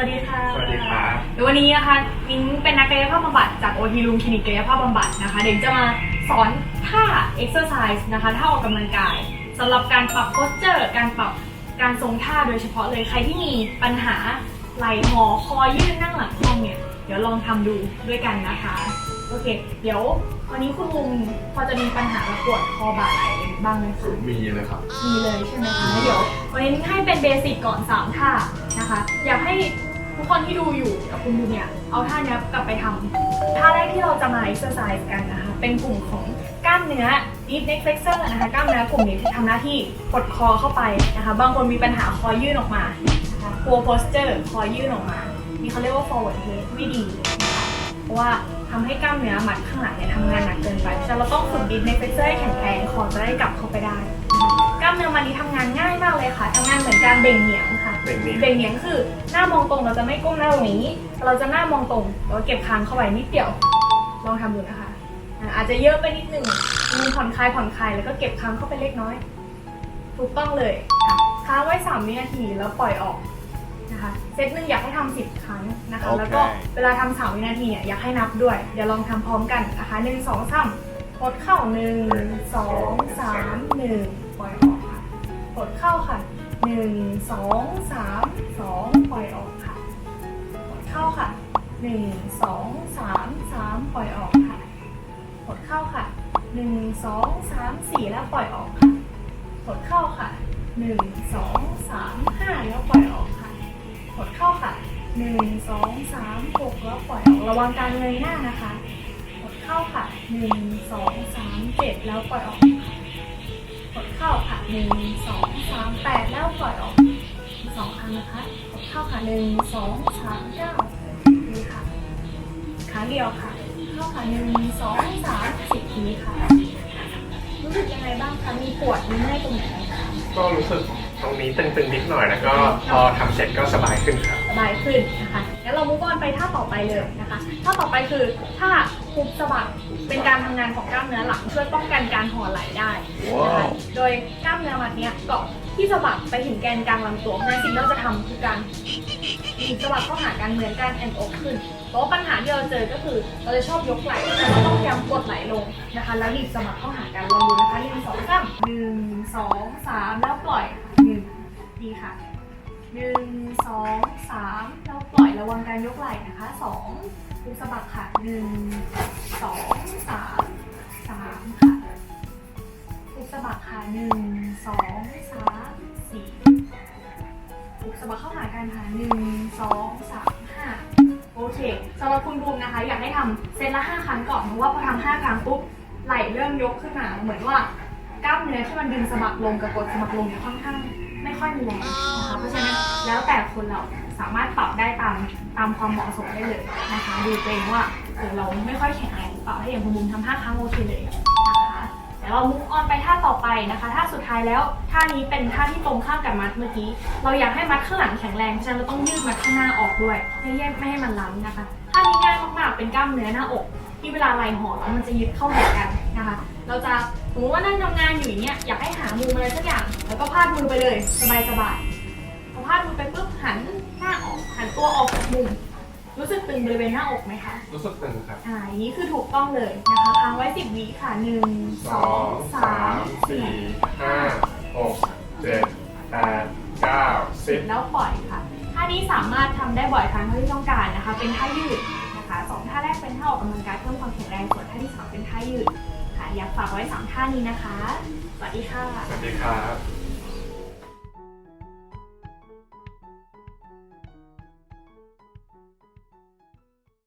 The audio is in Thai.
วัสดีค่ะสวัสดีครับเดี๋ยววันนี้นะคะมิ้นเป็นนักกายภาพบำบัดจากโอทีลุงคลินิกกายภาพบำบัดนะคะ เดี๋ยวจะมาสอนท่า exercise นะคะท่าออกกำลังกายสำหรับการปรับโพสเจอร์ การปรับการทรงท่าโดยเฉพาะเลยใครที่มีปัญหาไหล่หอคอยืดนั่งหลังคล่อมเนี่ย เดี๋ยวลองทำดูด้วยกันนะคะ โอเค เดี๋ยววันนี้คุณลุงพอจะมีปัญหาปวดคอบ่าไหล่บ้างไหมคะมีเลยครับ มีเลยใช่ไหมคะเดี๋ยววันนี้ให้เป็นเบสิกก่อน3ท่านะคะ อยากให้ ทุกคนที่ดูอยู่กับคุณดูเนี่ย เอาท่านี้กลับไปทำท่าแรกที่เราจะมา exercise กันนะคะ เป็นกลุ่มของกล้ามเนื้อ deep neck flexor นะคะ กล้ามเนื้อกลุ่มนี้ที่ทำหน้าที่กดคอเข้าไปนะคะ บางคนมีปัญหาคอยื่นออกมานะคะ poor posture คอยื่นออกมา นี่เขาเรียกว่า forward head ไม่ดีนะคะเพราะว่าทำให้กล้ามเนื้อมัดข้างหลังเนี่ยทำงานหนักเกินไปฉะนั้นเราต้องฝึกดิสในเฟเซอร์ให้แข็งแรงคอจะได้กลับเข้าไปได้ กล้ามเนื้อมันนี้ทำงานง่ายมากเลยค่ะทำงานเหมือนการเบ่งเหนียง เบ่งเหนียงเบ่งเหนียงคือหน้ามองตรงเราจะไม่ก้มหน้าตรงนี้ เราจะหน้ามองตรงแล้วเก็บคางเข้าไปนิดเดียว ลองทำดูนะคะอะอาจจะเยอะไปนิดนึงมือผ่อนคลายผ่อนคลายแล้วก็เก็บคางเข้าไปเล็กน้อย ถูกต้องเลยค่ะค้างไว้3วินาทีแล้วปล่อยออกนะคะเซตหนึ่งอยากให้ทำ10ครั้งนะคะโอเคแล้วก็เวลาทำ3วินาทีเนี่ยอยากให้นับด้วย เดี๋ยวลองทำพร้อมกันนะคะหนึ่งสองสามกดเข้าหนึ่งสองสามหนึ่งปล่อยออกค่ะกดเข้าค่ะหนึ่ง สองสามสองปล่อยออกค่ะกดเข้าค่ะหนึ่งสองสามสามปล่อยออกค่ะกดเข้าค่ะหนึ่งสองสามสี่แล้วปล่อยออกค่ะกดเข้าค่ะหนึ่งสองสามห้าแล้วปล่อยออกค่ะกดเข้าค่ะหนึ่งสองสามหกแล้วปล่อยออกระวังการเงยหน้านะคะกดเข้าค่ะหนึ่งสองสามเจ็ดแล้วปล่อยออกค่ะกดเข้าค่ะหนึ่งสองสามแปดแล้วปล่อยออก สองครั้งนะคะกดเข้าค่ะหนึ่งสองสามเก้าดีค่ะครั้งเดียวค่ะเข้าค่ะหนึ่งสองสามสิบทีค่ะ รู้สึกยังไงบ้างคะมีปวดมีเมื่อยตรงไหนไหมคะก็รู้สึกตรงนี้ตึงๆนิดหน่อยแล้วก็พอทำเสร็จก็สบายขึ้นครับ สบายขึ้นนะคะงั้นเรามุกออนไปท่าต่อไปเลยนะคะท่าต่อไปคือท่าคุบสะบักเป็นการทำงานของกล้ามเนื้อหลังช่วยป้องกันการห่อไหลได้นะคะว้าวโดยกล้ามเนื้อมัดเนี้ยเกาะ ที่สะบักไปถึงแกนกลางลำตัวเพราะฉะนั้นสิ่งที่เราจะทำคือการหนีบสะบักเข้าหากันเหมือนการแอนอกขึ้นเพราะว่าปัญหาที่เราเจอก็คือเราจะชอบยกไหล่แต่เราต้องพยายามกดไหล่ลงนะคะ แล้วหนีบสะบักเข้าหากันลองดูนะคะหนึ่งสองสามหนึ่งสองสามแล้วปล่อยหนึ่งดีค่ะหนึ่งสองสามเราปล่อยระวังการยกไหล่นะคะสองคุกสะบักค่ะหนึ่งสองสามสาม ค่ะคุกสะบักค่ะหนึ่งสองสามสี่คุกสะบักเข้าหากันค่ะหนึ่งสองสามห้าโอเคสำหรับคุณบูมนะคะ อยากให้ทำเซตละห้าครั้งก่อนเพราะว่าพอทำห้าครั้งปุ๊บไหล่เริ่มยกขึ้นมาเหมือนว่ากล้ามเนื้อที่มันดึงสะบักลงกับกดสะบักลงเนี่ยค่อนข้างไม่ค่อยมีแรงนะคะเพราะฉะนั้นแล้วแต่คนเราสามารถปรับได้ตามตามความเหมาะสมได้เลยนะคะดูตัวเองว่าเออเราไม่ค่อยแข็งแรงหรือเปล่าถ้าอย่างคุณบุมทำห้าครั้งโอเคเลย ยวเรามุกออนไปท่าต่อไปนะคะท่าสุดท้ายแล้วท่านี้เป็นท่าที่ตรงข้ามกับมัดเมื่อกี้ เราอยากให้มัดข้างหลังแข็งแรงเพราะฉะนั้นเราต้องยืดมัดข้างหน้าออกด้วยไม่ให้ไม่ให้มันล้ำนะคะท่านี้ง่ายมากๆเป็นกล้ามเนื้อหน้าอก ที่เวลาไหล่หอแล้วมันจะยึดเข้าหากันนะคะ เราจะสมมติว่านั่งทำงานอยู่อย่างเงี้ยอยากให้หามุมอะไรสักอย่าง แล้วก็พาดมือไปเลยสบายสบายๆพอพาดมือไปปุ๊บหันหน้าออกหันตัวออกจากมุม รู้สึกตึงบริเวณหน้าอกไหมคะรู้สึกตึงครับ อ่าอย่างนี้คือถูกต้องเลยนะคะค้างไว้สิบวิค่ะหนึ่งสสอองงสาสามมสี่สี่ห้าหกเจ็ดแปดเก้าสิบแล้วปล่อยค่ะท่านี้สามารถทำได้บ่อยครั้งเท่าที่ต้องการนะคะ เป็นท่ายืดนะคะสองท่าแรกเป็นท่าออกกำลังกายเพิ่มความแข็งแรงส่วนท่าที่สามเป็นท่ายืดค่ะอยากฝากไว้สามท่านี้นะคะสวัสดีค่ะ สวัสดีครับ